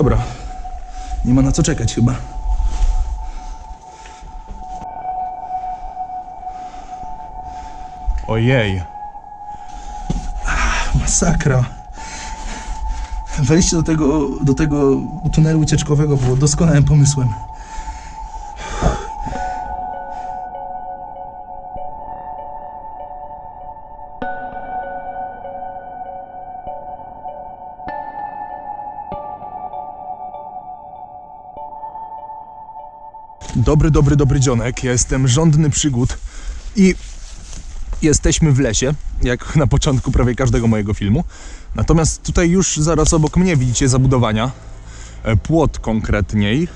Dobra. Nie ma na co czekać chyba. Ojej. Masakra. Wejście do tego, do tego tunelu ucieczkowego było doskonałym pomysłem. Dobry, dobry, dobry dzionek. Ja jestem żądny przygód i jesteśmy w lesie, jak na początku prawie każdego mojego filmu. Natomiast tutaj już zaraz obok mnie widzicie zabudowania. E, Płot konkretniej.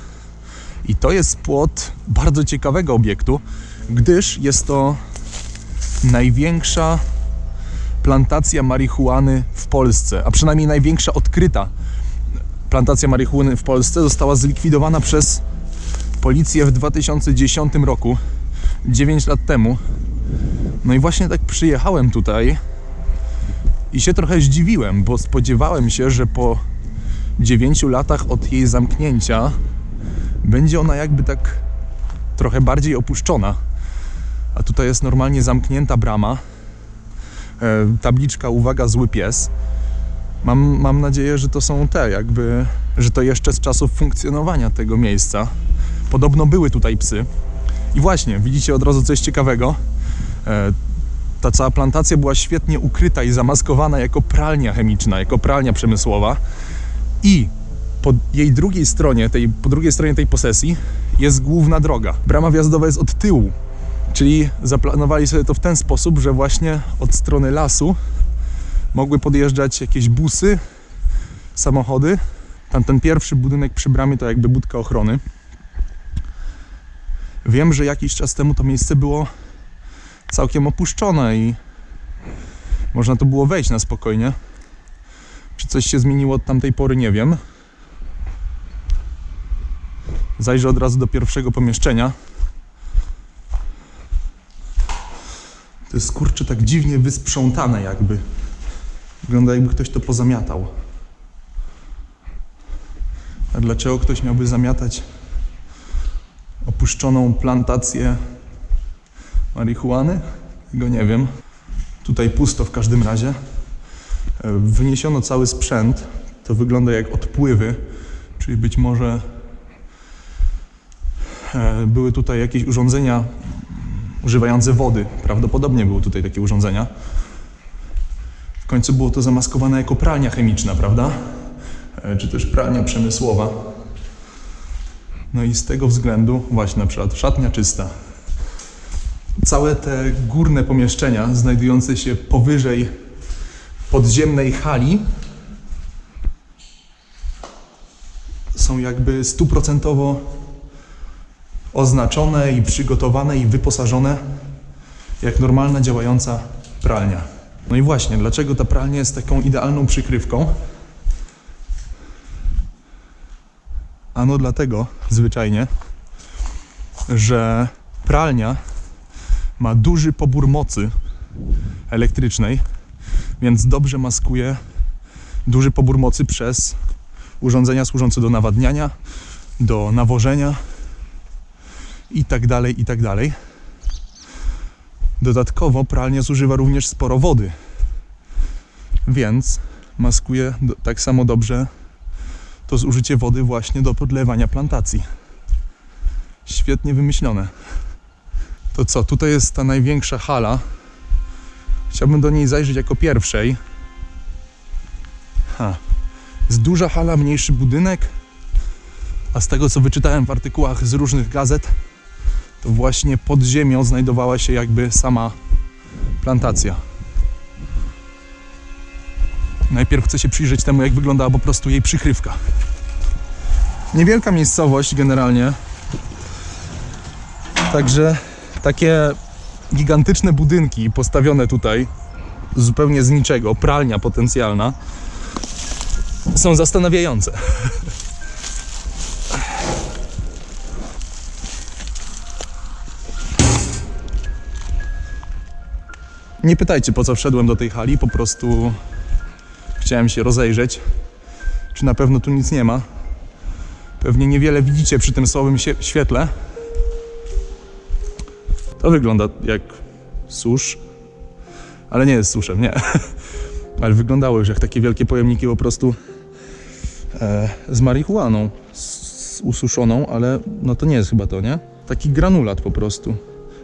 I to jest płot bardzo ciekawego obiektu, gdyż jest to największa plantacja marihuany w Polsce, a przynajmniej największa odkryta plantacja marihuany w Polsce została zlikwidowana przez policję w 2010 roku, 9 lat temu. No i właśnie tak przyjechałem tutaj i się trochę zdziwiłem, bo spodziewałem się, że po 9 latach od jej zamknięcia będzie ona jakby tak trochę bardziej opuszczona. A tutaj jest normalnie zamknięta brama. E, tabliczka uwaga zły pies. Mam, mam nadzieję, że to są te jakby, że to jeszcze z czasów funkcjonowania tego miejsca. Podobno były tutaj psy. I właśnie, widzicie od razu coś ciekawego. E, Ta cała plantacja była świetnie ukryta i zamaskowana jako pralnia chemiczna, jako pralnia przemysłowa. I po jej drugiej stronie, tej, po drugiej stronie tej posesji jest główna droga. Brama wjazdowa jest od tyłu, czyli zaplanowali sobie to w ten sposób, że właśnie od strony lasu mogły podjeżdżać jakieś busy, samochody. Tam ten pierwszy budynek przy bramie to jakby budka ochrony. Wiem, że jakiś czas temu to miejsce było całkiem opuszczone i można tu było wejść na spokojnie. Czy coś się zmieniło od tamtej pory, nie wiem. Zajrzę od razu do pierwszego pomieszczenia. To jest kurczę tak dziwnie wysprzątane jakby. Wygląda jakby ktoś to pozamiatał. A dlaczego ktoś miałby zamiatać opuszczoną plantację marihuany? Tego nie wiem. Tutaj pusto w każdym razie. E, Wyniesiono cały sprzęt. To wygląda jak odpływy, czyli być może e, były tutaj jakieś urządzenia używające wody. Prawdopodobnie były tutaj takie urządzenia. W końcu było to zamaskowane jako pralnia chemiczna, prawda? E, Czy też pralnia przemysłowa. No i z tego względu, właśnie na przykład szatnia czysta. Całe te górne pomieszczenia, znajdujące się powyżej podziemnej hali, są jakby stuprocentowo oznaczone i przygotowane i wyposażone jak normalna działająca pralnia. No i właśnie, dlaczego ta pralnia jest taką idealną przykrywką? Ano dlatego, zwyczajnie, że pralnia ma duży pobór mocy elektrycznej, więc dobrze maskuje duży pobór mocy przez urządzenia służące do nawadniania, do nawożenia i tak dalej, i tak dalej. Dodatkowo pralnia zużywa również sporo wody, więc maskuje tak samo dobrze to zużycie wody właśnie do podlewania plantacji. Świetnie wymyślone. To co, tutaj jest ta największa hala. Chciałbym do niej zajrzeć jako pierwszej. Ha. Jest duża hala, mniejszy budynek. A z tego co wyczytałem w artykułach z różnych gazet, to właśnie pod ziemią znajdowała się jakby sama plantacja. Najpierw chcę się przyjrzeć temu, jak wyglądała po prostu jej przykrywka. Niewielka miejscowość generalnie. Także takie gigantyczne budynki postawione tutaj zupełnie z niczego, pralnia potencjalna, są zastanawiające. Nie pytajcie, po co wszedłem do tej hali, po prostu chciałem się rozejrzeć, czy na pewno tu nic nie ma. Pewnie niewiele widzicie przy tym słabym świetle. To wygląda jak susz, ale nie jest suszem, nie. Ale wyglądało już jak takie wielkie pojemniki po prostu e, z marihuaną s- ususzoną, ale no to nie jest chyba to, nie? Taki granulat po prostu.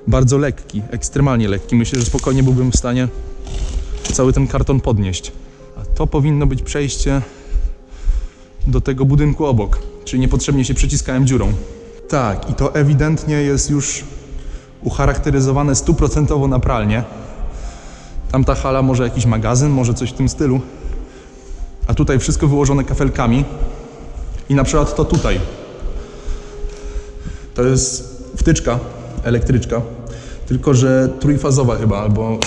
Bardzo lekki, ekstremalnie lekki. Myślę, że spokojnie byłbym w stanie cały ten karton podnieść. To powinno być przejście do tego budynku obok, czyli niepotrzebnie się przyciskałem dziurą. Tak, i to ewidentnie jest już ucharakteryzowane stuprocentowo na pralnię. Tamta hala może jakiś magazyn, może coś w tym stylu. A tutaj wszystko wyłożone kafelkami. I na przykład to tutaj. To jest wtyczka elektryczka, tylko że trójfazowa chyba, albo,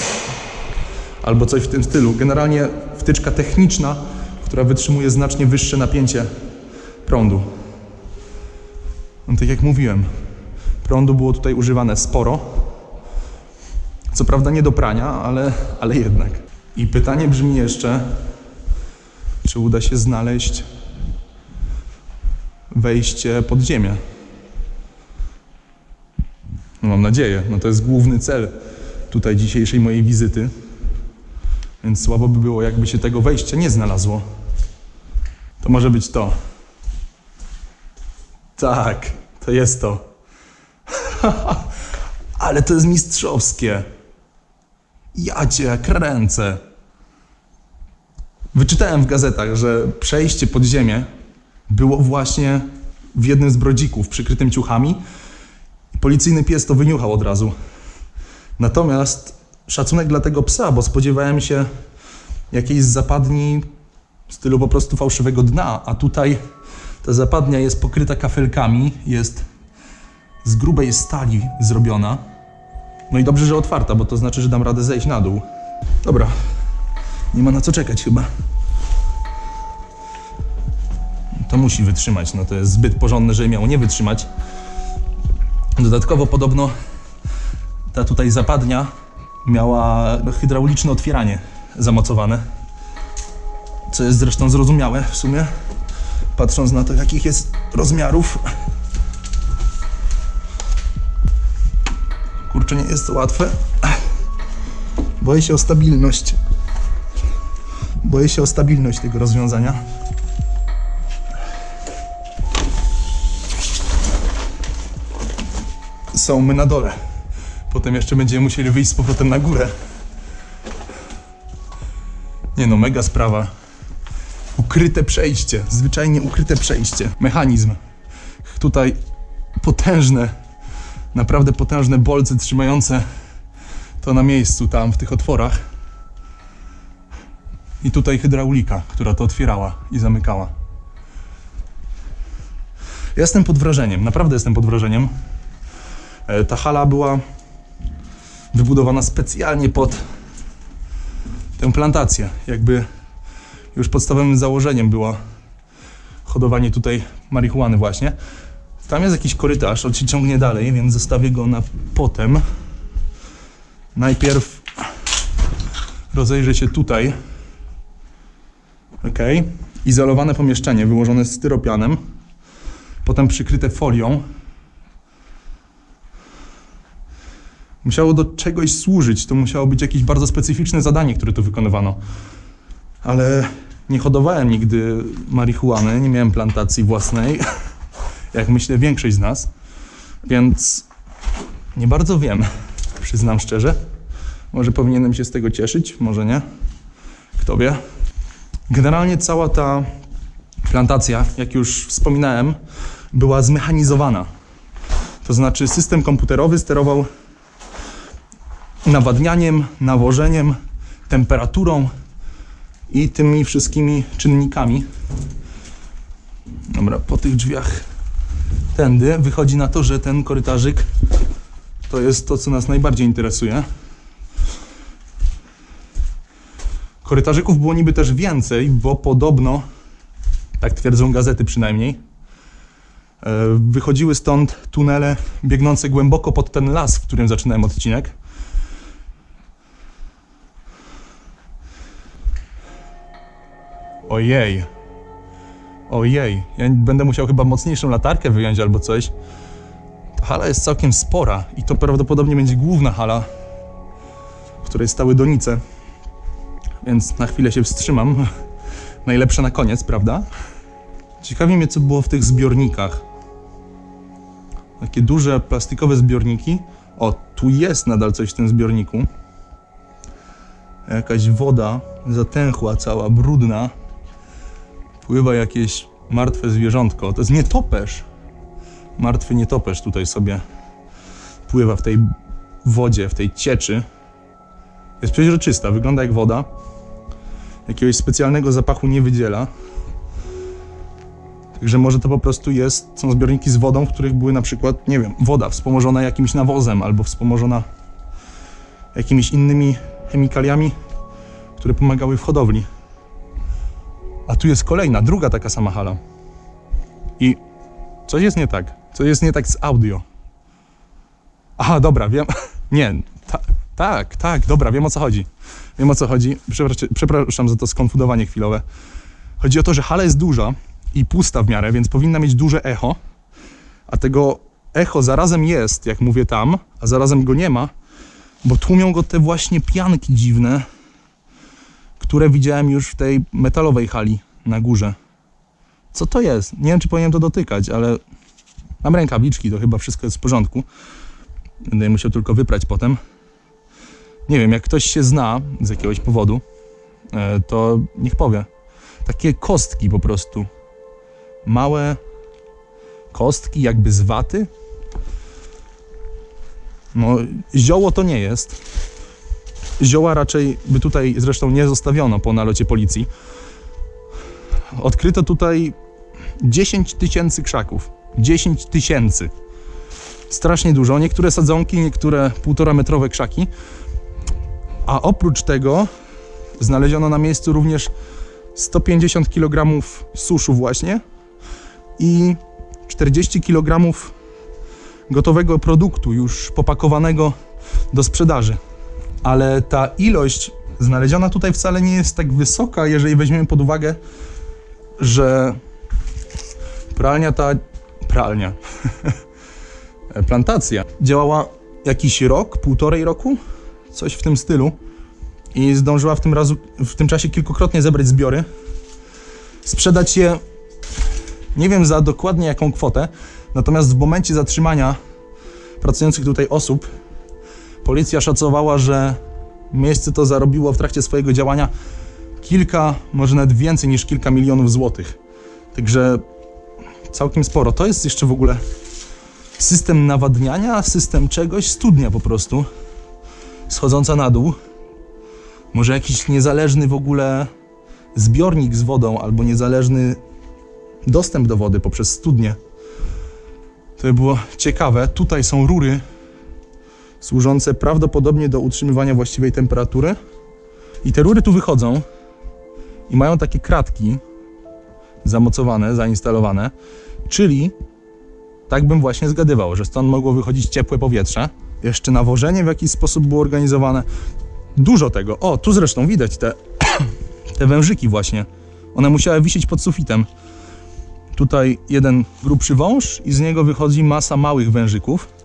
albo coś w tym stylu. Generalnie wtyczka techniczna, która wytrzymuje znacznie wyższe napięcie prądu. No tak jak mówiłem, prądu było tutaj używane sporo. Co prawda nie do prania, ale, ale jednak. I pytanie brzmi jeszcze, czy uda się znaleźć wejście pod ziemię. No mam nadzieję. No to jest główny cel tutaj dzisiejszej mojej wizyty. Więc słabo by było, jakby się tego wejścia nie znalazło. To może być to. Tak, to jest to. Ale to jest mistrzowskie. Ja cię kręcę. Wyczytałem w gazetach, że przejście pod ziemię było właśnie w jednym z brodzików przykrytym ciuchami. Policyjny pies to wyniuchał od razu. Natomiast szacunek dla tego psa, bo spodziewałem się jakiejś zapadni w stylu po prostu fałszywego dna, a tutaj ta zapadnia jest pokryta kafelkami, jest z grubej stali zrobiona. No i dobrze, że otwarta, bo to znaczy, że dam radę zejść na dół. Dobra, nie ma na co czekać chyba. To musi wytrzymać, no to jest zbyt porządne, żeby miało nie wytrzymać. Dodatkowo podobno ta tutaj zapadnia miała hydrauliczne otwieranie zamocowane. Co jest zresztą zrozumiałe w sumie, patrząc na to, jakich jest rozmiarów. Kurczę, nie jest to łatwe. Boję się o stabilność. Boję się o stabilność tego rozwiązania. Są my na dole. Potem jeszcze będziemy musieli wyjść z powrotem na górę. Nie no, mega sprawa. Ukryte przejście, zwyczajnie ukryte przejście. Mechanizm. Tutaj potężne, naprawdę potężne bolce trzymające to na miejscu tam w tych otworach. I tutaj hydraulika, która to otwierała i zamykała. Jestem pod wrażeniem, naprawdę jestem pod wrażeniem. E, Ta hala była wybudowana specjalnie pod tę plantację. Jakby już podstawowym założeniem było hodowanie tutaj marihuany właśnie. Tam jest jakiś korytarz, on się ciągnie dalej, więc zostawię go na potem. Najpierw rozejrzę się tutaj. Ok. Izolowane pomieszczenie wyłożone styropianem, potem przykryte folią. Musiało do czegoś służyć. To musiało być jakieś bardzo specyficzne zadanie, które tu wykonywano. Ale nie hodowałem nigdy marihuany, nie miałem plantacji własnej, jak myślę większość z nas. Więc nie bardzo wiem, przyznam szczerze. Może powinienem się z tego cieszyć, może nie. Kto wie. Generalnie cała ta plantacja, jak już wspominałem, była zmechanizowana. To znaczy system komputerowy sterował nawadnianiem, nawożeniem, temperaturą i tymi wszystkimi czynnikami. Dobra, po tych drzwiach tędy wychodzi na to, że ten korytarzyk to jest to, co nas najbardziej interesuje. Korytarzyków było niby też więcej, bo podobno, tak twierdzą gazety przynajmniej, e, wychodziły stąd tunele biegnące głęboko pod ten las, w którym zaczynałem odcinek. Ojej. Ojej, ja będę musiał chyba mocniejszą latarkę wyjąć albo coś. Ta hala jest całkiem spora i to prawdopodobnie będzie główna hala, w której stały donice. Więc na chwilę się wstrzymam. Najlepsze na koniec, prawda? Ciekawi mnie, co było w tych zbiornikach. Takie duże plastikowe zbiorniki. O, tu jest nadal coś w tym zbiorniku. Jakaś woda zatęchła, cała brudna. Pływa jakieś martwe zwierzątko. To jest nietoperz. Martwy nietoperz tutaj sobie pływa w tej wodzie, w tej cieczy. Jest przeźroczysta, wygląda jak woda. Jakiegoś specjalnego zapachu nie wydziela. Także może to po prostu jest, są zbiorniki z wodą, w których były na przykład, nie wiem, woda wspomożona jakimś nawozem albo wspomożona jakimiś innymi chemikaliami, które pomagały w hodowli. A tu jest kolejna, druga taka sama hala. I coś jest nie tak. Coś jest nie tak z audio. Aha, dobra, wiem. Nie, ta, tak, tak, dobra, wiem o co chodzi. Wiem o co chodzi. Przepraszam, przepraszam za to skonfudowanie chwilowe. Chodzi o to, że hala jest duża i pusta w miarę, więc powinna mieć duże echo. A tego echo zarazem jest, jak mówię tam, a zarazem go nie ma, bo tłumią go te właśnie pianki dziwne, które widziałem już w tej metalowej hali na górze. Co to jest? Nie wiem, czy powinienem to dotykać, ale mam rękawiczki, to chyba wszystko jest w porządku. Będę musiał tylko wyprać potem. Nie wiem, jak ktoś się zna z jakiegoś powodu, e, to niech powie. Takie kostki po prostu. Małe kostki, jakby z waty. No, zioło to nie jest. Zioła raczej by tutaj zresztą nie zostawiono po nalocie policji. Odkryto tutaj 10 tysięcy krzaków. 10 tysięcy. Strasznie dużo. Niektóre sadzonki, niektóre półtora metrowe krzaki. A oprócz tego znaleziono na miejscu również 150 kg suszu właśnie i 40 kg gotowego produktu już popakowanego do sprzedaży. Ale ta ilość znaleziona tutaj wcale nie jest tak wysoka, jeżeli weźmiemy pod uwagę, że pralnia ta pralnia plantacja działała jakiś rok, półtorej roku, coś w tym stylu i zdążyła w tym, razu, w tym czasie kilkukrotnie zebrać zbiory, sprzedać je nie wiem za dokładnie jaką kwotę, natomiast w momencie zatrzymania pracujących tutaj osób policja szacowała, że miejsce to zarobiło w trakcie swojego działania kilka, może nawet więcej niż kilka milionów złotych. Także całkiem sporo. To jest jeszcze w ogóle system nawadniania, system czegoś, studnia po prostu, schodząca na dół. Może jakiś niezależny w ogóle zbiornik z wodą, albo niezależny dostęp do wody poprzez studnię. To by było ciekawe. Tutaj są rury służące prawdopodobnie do utrzymywania właściwej temperatury. I te rury tu wychodzą i mają takie kratki zamocowane, zainstalowane, czyli tak bym właśnie zgadywał, że stąd mogło wychodzić ciepłe powietrze. Jeszcze nawożenie w jakiś sposób było organizowane. Dużo tego. O, tu zresztą widać te, te wężyki właśnie. One musiały wisieć pod sufitem. Tutaj jeden grubszy wąż i z niego wychodzi masa małych wężyków.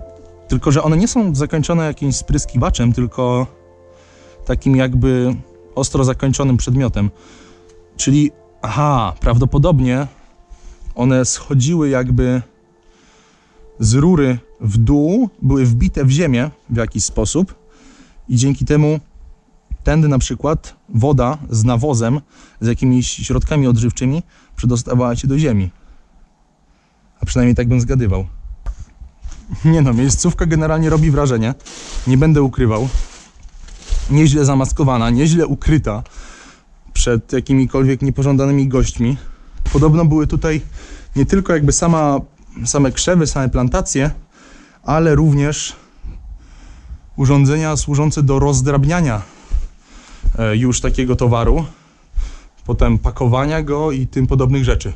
Tylko, że one nie są zakończone jakimś spryskiwaczem, tylko takim jakby ostro zakończonym przedmiotem. Czyli, aha, prawdopodobnie one schodziły jakby z rury w dół, były wbite w ziemię w jakiś sposób i dzięki temu tędy na przykład woda z nawozem, z jakimiś środkami odżywczymi przedostawała się do ziemi. A przynajmniej tak bym zgadywał. Nie no, miejscówka generalnie robi wrażenie. Nie będę ukrywał. Nieźle zamaskowana, nieźle ukryta przed jakimikolwiek niepożądanymi gośćmi. Podobno były tutaj nie tylko jakby sama, same krzewy, same plantacje, ale również urządzenia służące do rozdrabniania e, już takiego towaru, potem pakowania go i tym podobnych rzeczy.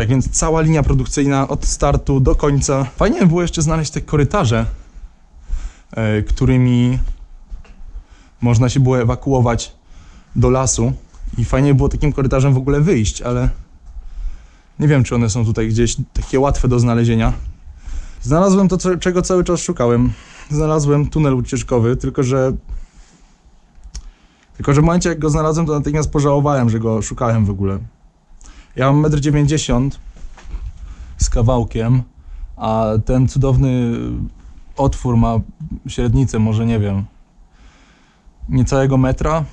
Tak więc cała linia produkcyjna od startu do końca. Fajnie by było jeszcze znaleźć te korytarze, e, którymi można się było ewakuować do lasu. I fajnie by było takim korytarzem w ogóle wyjść, ale Nie wiem, czy one są tutaj gdzieś takie łatwe do znalezienia. Znalazłem to, czego cały czas szukałem. Znalazłem tunel ucieczkowy, tylko że. Tylko, że w momencie, jak go znalazłem, to natychmiast pożałowałem, że go szukałem w ogóle. Ja mam 1,90 m z kawałkiem, a ten cudowny otwór ma średnicę, może nie wiem, niecałego metra.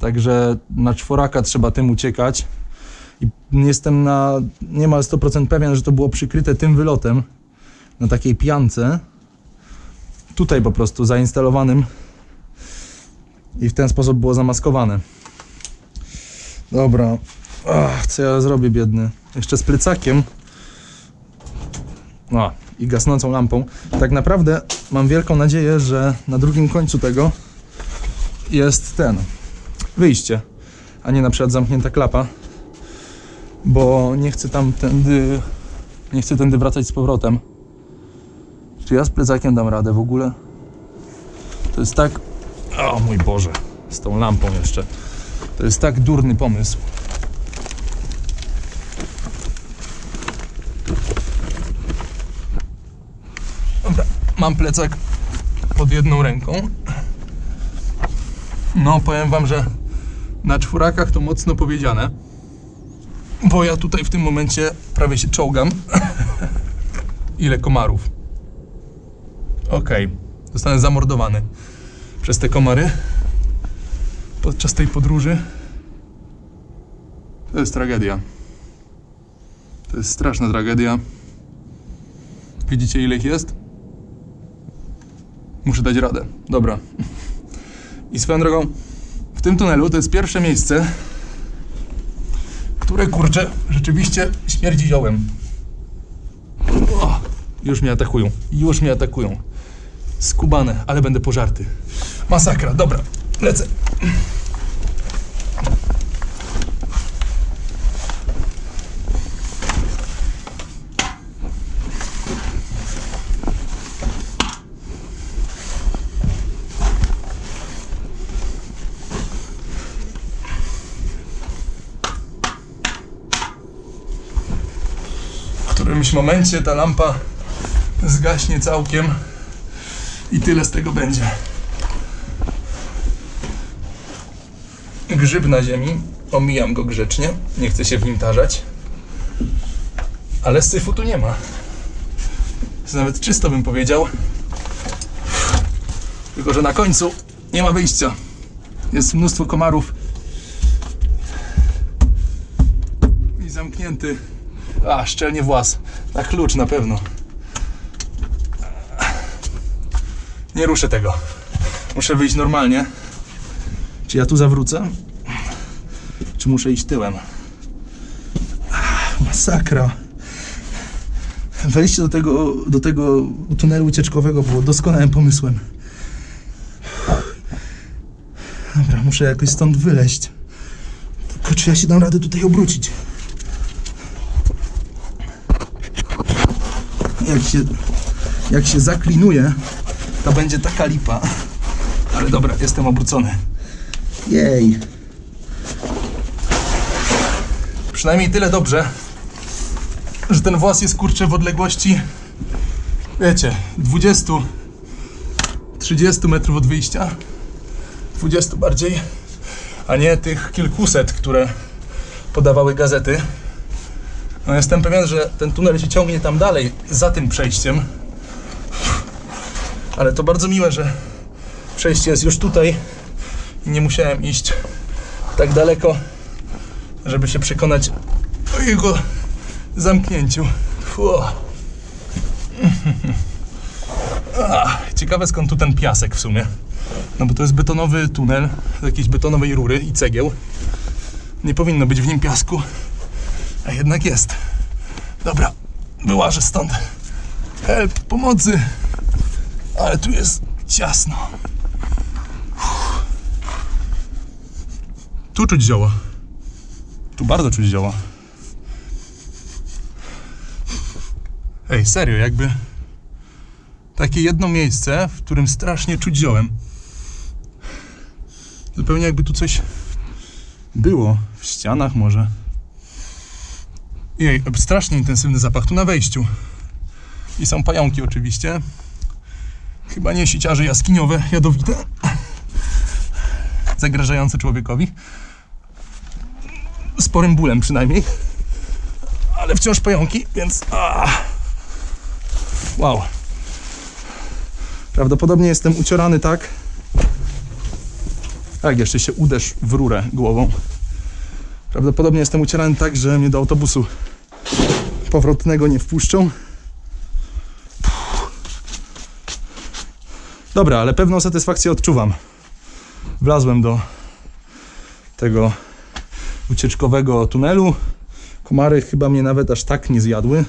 Także na czworaka trzeba tym uciekać. I jestem na niemal 100% pewien, że to było przykryte tym wylotem na takiej piance. Tutaj po prostu zainstalowanym. I w ten sposób było zamaskowane. Dobra. Ach, co ja zrobię, biedny? Jeszcze z plecakiem. A, i gasnącą lampą. Tak naprawdę mam wielką nadzieję, że na drugim końcu tego jest ten wyjście, a nie na przykład zamknięta klapa, bo nie chcę tam tędy, nie chcę tędy wracać z powrotem. Czy ja z plecakiem dam radę w ogóle? To jest tak... O mój Boże, z tą lampą jeszcze. To jest tak durny pomysł. Dobra, mam plecak pod jedną ręką. No, powiem wam, że na czworakach to mocno powiedziane. Bo ja tutaj w tym momencie prawie się czołgam. Ile komarów. Okej, zostanę zamordowany przez te komary podczas tej podróży. To jest tragedia. To jest straszna tragedia. Widzicie ile ich jest? Muszę dać radę. Dobra. I swoją drogą, w tym tunelu to jest pierwsze miejsce, które kurczę, rzeczywiście śmierdzi ziołem. O, już mnie atakują. Już mnie atakują. Skubane, ale będę pożarty. Masakra, dobra, lecę. W którymś momencie ta lampa zgaśnie całkiem i tyle z tego będzie. Grzyb na ziemi. Omijam go grzecznie. Nie chcę się w nim tarzać. Ale syfu tu nie ma. Jest nawet czysto bym powiedział. Tylko, że na końcu nie ma wyjścia. Jest mnóstwo komarów. I zamknięty. A, szczelnie włas. Na klucz na pewno. Nie ruszę tego. Muszę wyjść normalnie. Czy ja tu zawrócę? Czy muszę iść tyłem? Masakra. Wejście do tego, do tego tunelu ucieczkowego było doskonałym pomysłem. Dobra, muszę jakoś stąd wyleźć. Tylko czy ja się dam radę tutaj obrócić? Jak się, jak się zaklinuje, to będzie taka lipa. Ale dobra, jestem obrócony. Jej. Przynajmniej tyle dobrze, że ten włas jest kurczę w odległości, wiecie, 20, 30 metrów od wyjścia. 20 bardziej, a nie tych kilkuset, które podawały gazety. No jestem pewien, że ten tunel się ciągnie tam dalej, za tym przejściem. Ale to bardzo miłe, że przejście jest już tutaj i nie musiałem iść tak daleko, żeby się przekonać o jego zamknięciu. Fu. Ach, Ciekawe skąd tu ten piasek w sumie. No bo to jest betonowy tunel z jakiejś betonowej rury i cegieł. Nie powinno być w nim piasku, a jednak jest. Dobra, wyłażę stąd. Help, pomocy. Ale tu jest ciasno. Uff. Tu czuć zioła. Tu bardzo czuć zioła. Ej, serio, jakby takie jedno miejsce, w którym strasznie czuć ziołem. Zupełnie jakby tu coś było. W ścianach może. Jej, strasznie intensywny zapach tu na wejściu. I są pająki oczywiście. Chyba nie siciarze jaskiniowe, jadowite. Zagrażające człowiekowi. Sporym bólem przynajmniej. Ale wciąż pająki, więc... A. Wow. Prawdopodobnie jestem uciorany tak. Tak, jeszcze się uderz w rurę głową. Prawdopodobnie jestem ucierany tak, że mnie do autobusu powrotnego nie wpuszczą. Dobra, ale pewną satysfakcję odczuwam. Wlazłem do tego ucieczkowego tunelu. Komary chyba mnie nawet aż tak nie zjadły,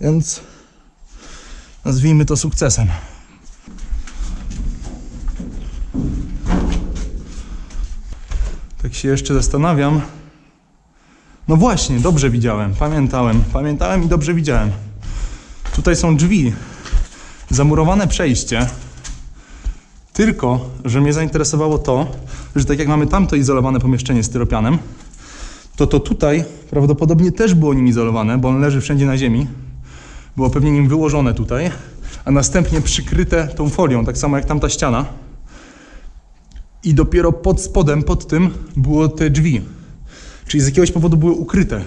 więc nazwijmy to sukcesem. Tak się jeszcze zastanawiam. No właśnie, dobrze widziałem, pamiętałem, pamiętałem i dobrze widziałem. Tutaj są drzwi, zamurowane przejście. Tylko, że mnie zainteresowało to, że tak jak mamy tamto izolowane pomieszczenie styropianem, to to tutaj prawdopodobnie też było nim izolowane, bo on leży wszędzie na ziemi. Było pewnie nim wyłożone tutaj, a następnie przykryte tą folią, tak samo jak tamta ściana. I dopiero pod spodem, pod tym było te drzwi. Czyli z jakiegoś powodu były ukryte.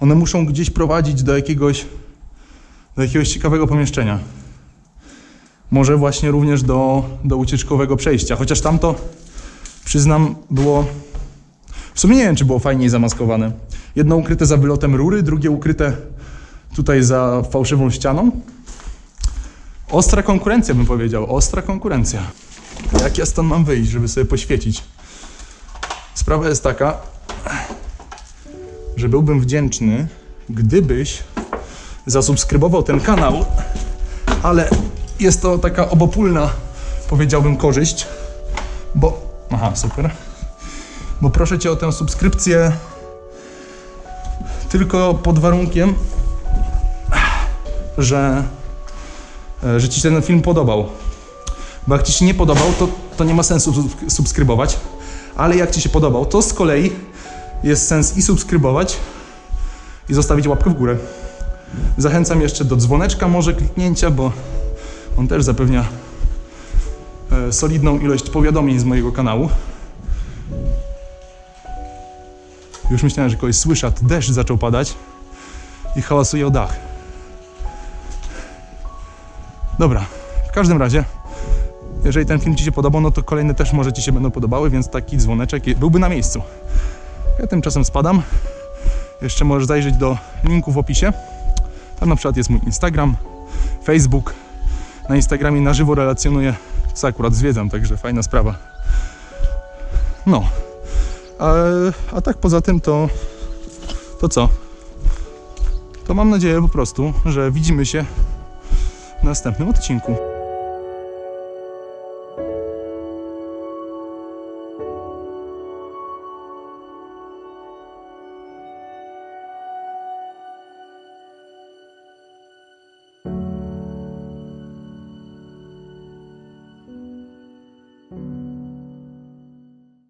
One muszą gdzieś prowadzić do jakiegoś, do jakiegoś ciekawego pomieszczenia. Może właśnie również do, do ucieczkowego przejścia. Chociaż tamto, przyznam, było. W sumie nie wiem, czy było fajniej zamaskowane. Jedno ukryte za wylotem rury, drugie ukryte tutaj za fałszywą ścianą. Ostra konkurencja, bym powiedział. Ostra konkurencja. Jak ja stąd mam wyjść, żeby sobie poświecić? Sprawa jest taka, że byłbym wdzięczny, gdybyś zasubskrybował ten kanał, ale jest to taka obopólna, powiedziałbym, korzyść, bo... Aha, super. Bo proszę Cię o tę subskrypcję tylko pod warunkiem, że, e, że Ci się ten film podobał. Bo jak Ci się nie podobał, to, to nie ma sensu sub- subskrybować. Ale jak Ci się podobał, to z kolei jest sens i subskrybować, i zostawić łapkę w górę. Zachęcam jeszcze do dzwoneczka może kliknięcia, bo on też zapewnia e, solidną ilość powiadomień z mojego kanału. Już myślałem, że kogoś słyszę, to deszcz zaczął padać i hałasuje o dach. Dobra, w każdym razie jeżeli ten film Ci się podobał, no to kolejne też może Ci się będą podobały, więc taki dzwoneczek byłby na miejscu. Ja tymczasem spadam. Jeszcze możesz zajrzeć do linku w opisie. Tam na przykład jest mój Instagram, Facebook. Na Instagramie na żywo relacjonuję, co akurat zwiedzam, także fajna sprawa. No. A, a tak poza tym to... To co? To mam nadzieję po prostu, że widzimy się w następnym odcinku.